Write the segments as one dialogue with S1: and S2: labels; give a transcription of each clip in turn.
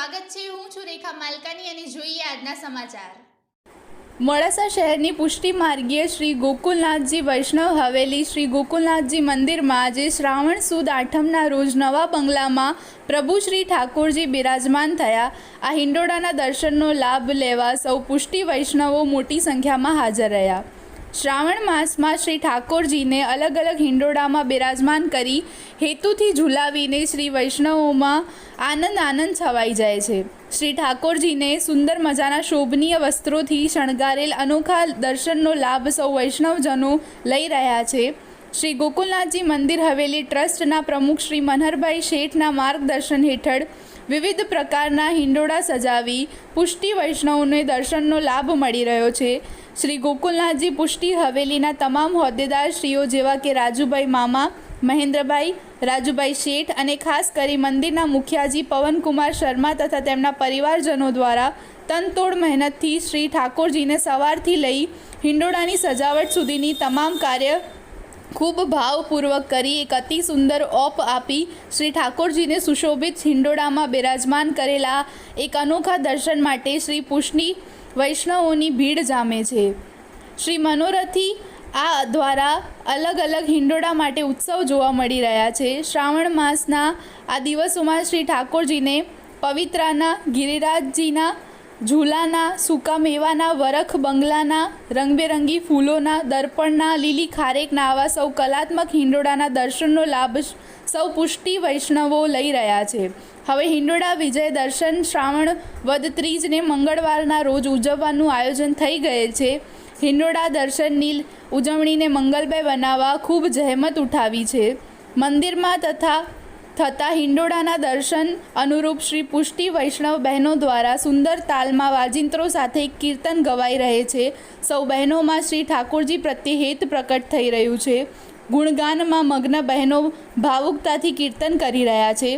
S1: સ્વાગત છે. હું છું રેખા માલકાની અને જોઈએ આજના સમાચાર.
S2: મોડાસા શહેરની પુષ્ટિ માર્ગીય શ્રી ગોકુલનાથજી વૈષ્ણવ હવેલી શ્રી ગોકુલનાથજી મંદિરમાં આજે શ્રાવણ સુદ આઠમના રોજ નવા બંગલામાં પ્રભુ શ્રી ઠાકોરજી બિરાજમાન થયા. આ હિંડોળાના દર્શનનો લાભ લેવા સૌ પુષ્ટિ વૈષ્ણવો મોટી સંખ્યામાં હાજર રહ્યા. શ્રાવણ માસમાં શ્રી ઠાકોરજીને અલગ અલગ હિંડોળામાં બિરાજમાન કરી હેતુથી ઝુલાવીને શ્રી વૈષ્ણવોમાં આનંદ આનંદ છવાઈ જાય છે. શ્રી ઠાકોરજીને સુંદર મજાના શોભનીય વસ્ત્રોથી શણગારેલ અનોખા દર્શનનો લાભ સૌ વૈષ્ણવજનો લઈ રહ્યા છે. શ્રી ગોકુલનાથજી મંદિર હવેલી ટ્રસ્ટના પ્રમુખ શ્રી મનહરભાઈ શેઠના માર્ગદર્શન હેઠળ વિવિધ પ્રકારના હિંડોળા સજાવી પુષ્ટિ વૈષ્ણવોને દર્શનનો લાભ મળી રહ્યો છે. શ્રી ગોકુલનાથજી પુષ્ટિ હવેલીના તમામ હોદ્દેદારશ્રીઓ જેવા કે રાજુભાઈ મામા, મહેન્દ્રભાઈ, રાજુભાઈ શેઠ અને ખાસ કરી મંદિરના મુખિયાજી પવનકુમાર શર્મા તથા તેમના પરિવારજનો દ્વારા તનતોડ મહેનતથી શ્રી ઠાકોરજીને સવારથી લઈ હિંડોળાની સજાવટ સુધીની તમામ કાર્ય ખૂબ ભાવપૂર્વક કરી એક અતિ સુંદર ઓપ આપી શ્રી ઠાકોરજીને સુશોભિત હિંડોળામાં બિરાજમાન કરેલા એક અનોખા દર્શન માટે શ્રી પુષ્ણી વૈષ્ણવોની ભીડ જામે છે. શ્રી મનોરથી આ દ્વારા અલગ અલગ હિંડોળા માટે ઉત્સવ જોવા મળી રહ્યા છે. શ્રાવણ માસના આ દિવસોમાં શ્રી ઠાકોરજીને પવિત્રાના ગિરિરાજજીના ઝૂલાના સૂકા મેવાના વરખ બંગલાના, રંગબેરંગી ફૂલોના, દર્પણના, લીલી ખારેકના આવા સૌ કલાત્મક હિંડોળાના દર્શનનો લાભ સૌ પુષ્ટિ વૈષ્ણવો લઈ રહ્યા છે. હવે હિંડોળા વિજય દર્શન શ્રાવણ વદ ત્રીજને મંગળવારના રોજ ઉજવવાનું આયોજન થઈ ગયેલ છે. હિંડોળા દર્શનની ઉજવણીને મંગલમય બનાવવા ખૂબ જહેમત ઉઠાવી છે. મંદિરમાં તથા થતા હિંડોળાના દર્શન અનુરૂપ શ્રી પુષ્ટિ વૈષ્ણવ બહેનો દ્વારા સુંદર તાલમાં વાજિંત્રો સાથે કીર્તન ગવાઈ રહે છે. સૌ બહેનોમાં શ્રી ઠાકોરજી પ્રત્યે હેત પ્રકટ થઈ રહ્યું છે. ગુણગાનમાં મગ્ન બહેનો ભાવુકતાથી કીર્તન કરી રહ્યા છે.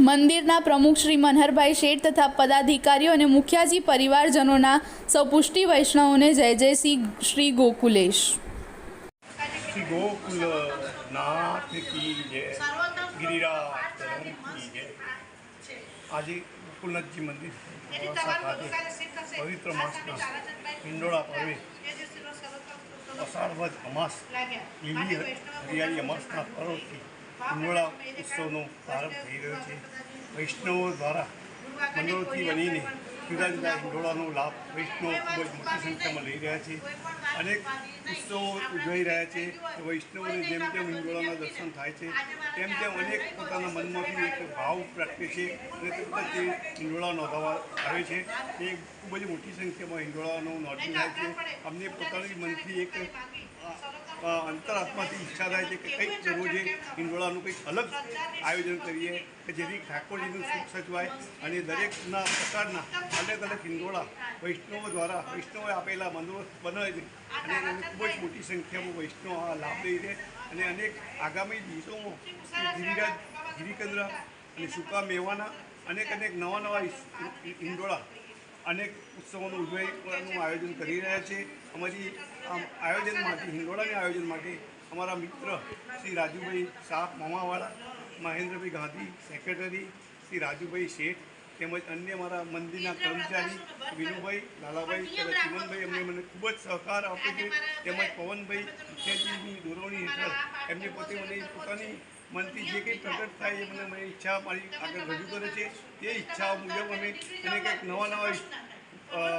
S2: મંદિરના પ્રમુખ શ્રી મનહરભાઈ શેઠ તથા પદાધિકારીઓ અને મુખિયાજી પરિવારજનોના સૌ પુષ્ટિ વૈષ્ણવોને જય જય શ્રી શ્રી ગોકુલેશ.
S3: શ્રી ગોકુલ નાથ કી જય ગિરિરાજ કી જય આજે ગોકુલનાથજી મંદિર પવિત્ર માસના હિંડોળા પર્વે અષાઢ અમાસ લીલી હરિયાળી અમાસના પર્વથી હિંડોળા ઉત્સવનો પ્રારંભ થઈ રહ્યો છે વૈષ્ણવો દ્વારા મંડળોથી બનીને જુદા જુદા હિંડોળાનો લાભ વૈષ્ણવ ખૂબ જ મોટી સંખ્યામાં લઈ રહ્યા છે. અનેક ઉત્સવો ઉજવાઈ રહ્યા છે. વૈષ્ણવોને જેમ જેમ હિંડોળાના દર્શન થાય છે તેમ તેમ અનેક પોતાના મનમાંથી એક ભાવ પ્રગટે છે અને તે બધા જે હિંડોળા નોંધાવા આવે છે. તે ખૂબ જ મોટી સંખ્યામાં હિંડોળાનો નોંધણી થાય છે. અમને પોતાની મનથી એક અંતરાત્માથી ઈચ્છા થાય છે કે કંઈક રોજે હિંડોળાનું કંઈક અલગ આયોજન કરીએ કે જેથી ઠાકોરજીનું સુખ સચવાય અને દરેકના પ્રકારના અલગ અલગ હિંડોળા વૈષ્ણવો દ્વારા વૈષ્ણવોએ આપેલા બંદોબસ્ત બનાવે છે. અને એને ખૂબ જ મોટી સંખ્યામાં વૈષ્ણવ આ લાભ લઈ રહે અને અનેક આગામી દિવસોમાં ગિરિરાજ ગિરિકંદરા અને સૂકા મેવાના અનેક અનેક નવા નવા હિંડોળા અનેક ઉત્સવોનું ઉજવણીનું આયોજન કરી રહ્યા છે. અમારી આયોજન માટે, હિંડોળાના આયોજન માટે અમારા મિત્ર શ્રી રાજુભાઈ શાહ મામાવાળા, મહેન્દ્રભાઈ ગાંધી, સેક્રેટરી શ્રી રાજુભાઈ શેઠ તેમજ અન્ય મારા મંદિરના કર્મચારી વિનુભાઈ, લાલાભાઈ તથા ચિમનભાઈ અમને મને ખૂબ જ સહકાર આપે છે. તેમજ પવનભાઈ મુખ્યજીની દોરવણી હેઠળ એમને પોતે મને પોતાની મનથી જે કંઈ પ્રગટ થાય એ મને મને ઈચ્છા મારી આગળ રજૂ કરે છે. તે ઈચ્છાઓ મુજબ અમે એને કંઈક નવા નવા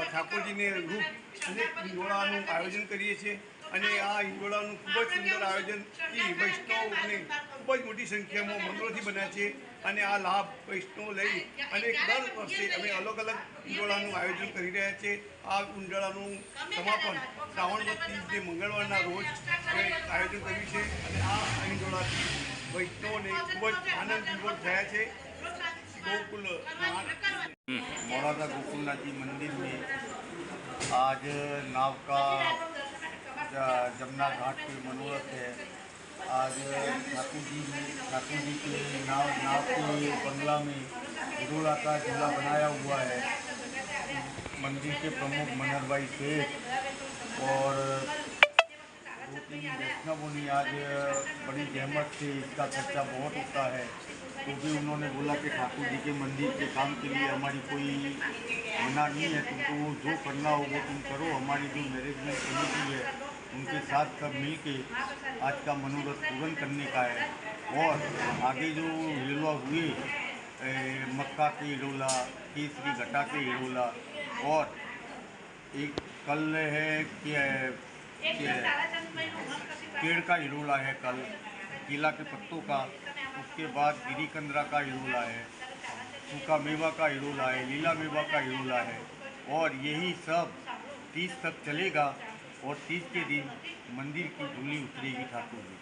S3: ઠાકોરજીને રૂપ અને હિંડોળાનું આયોજન કરીએ છીએ. અને આ હિંડોળાનું ખૂબ જ સુંદર આયોજન એ વૈષ્ણવને ખૂબ જ મોટી સંખ્યામાં મંદિરોથી બન્યા છે. અને આ લાભ વૈષ્ણવ લઈ અને દર વર્ષે અમે અલગ અલગ હિંડોળાનું આયોજન કરી રહ્યા છીએ આ ઉંડાળાનું સમાપન શ્રાવણ જે મંગળવારના રોજ અમે આયોજન કર્યું છે. અને આ હિંડોળાથી વૈષ્ણવને ખૂબ જ આનંદ થયા છે ગોકુલ
S4: मौलाना गोकुलनाथ जी मंदिर में आज नाव का ज- जमुना घाट पे मनोरथ है आज ठाकुर जी ठाकुर जी के नाव नाव के बंगला में हिरोला का झूला बनाया हुआ है मंदिर के प्रमुख मनहर भाई शेख और तीन वैष्णवों ने आज बड़ी जहमत से इसका खर्चा बहुत होता है। तो भी उन्होंने बोला कि ठाकुर जी के मंदिर के काम के लिए हमारी कोई मना नहीं है तुमको वो जो करना हो वो तुम करो। हमारी जो मैनेजमेंट कमेटी है उनके साथ सब मिल के आज का मनोरथ पूर्ण करने का है। और आगे जो हिलवा हुए ए, मक्का के हिरोला केसरी घटा के हिरोला और एक कल है कि कि- पेड़ का हिरोला है कल केला के पत्तों का उसके बाद गिरी कंदरा का हिरोला है सूखा मेवा का हिरोला है लीला मेवा का हिरोला है और यही सब तीस तक चलेगा और तीस के दिन मंदिर की धूली उतरेगी ठाकुर जी।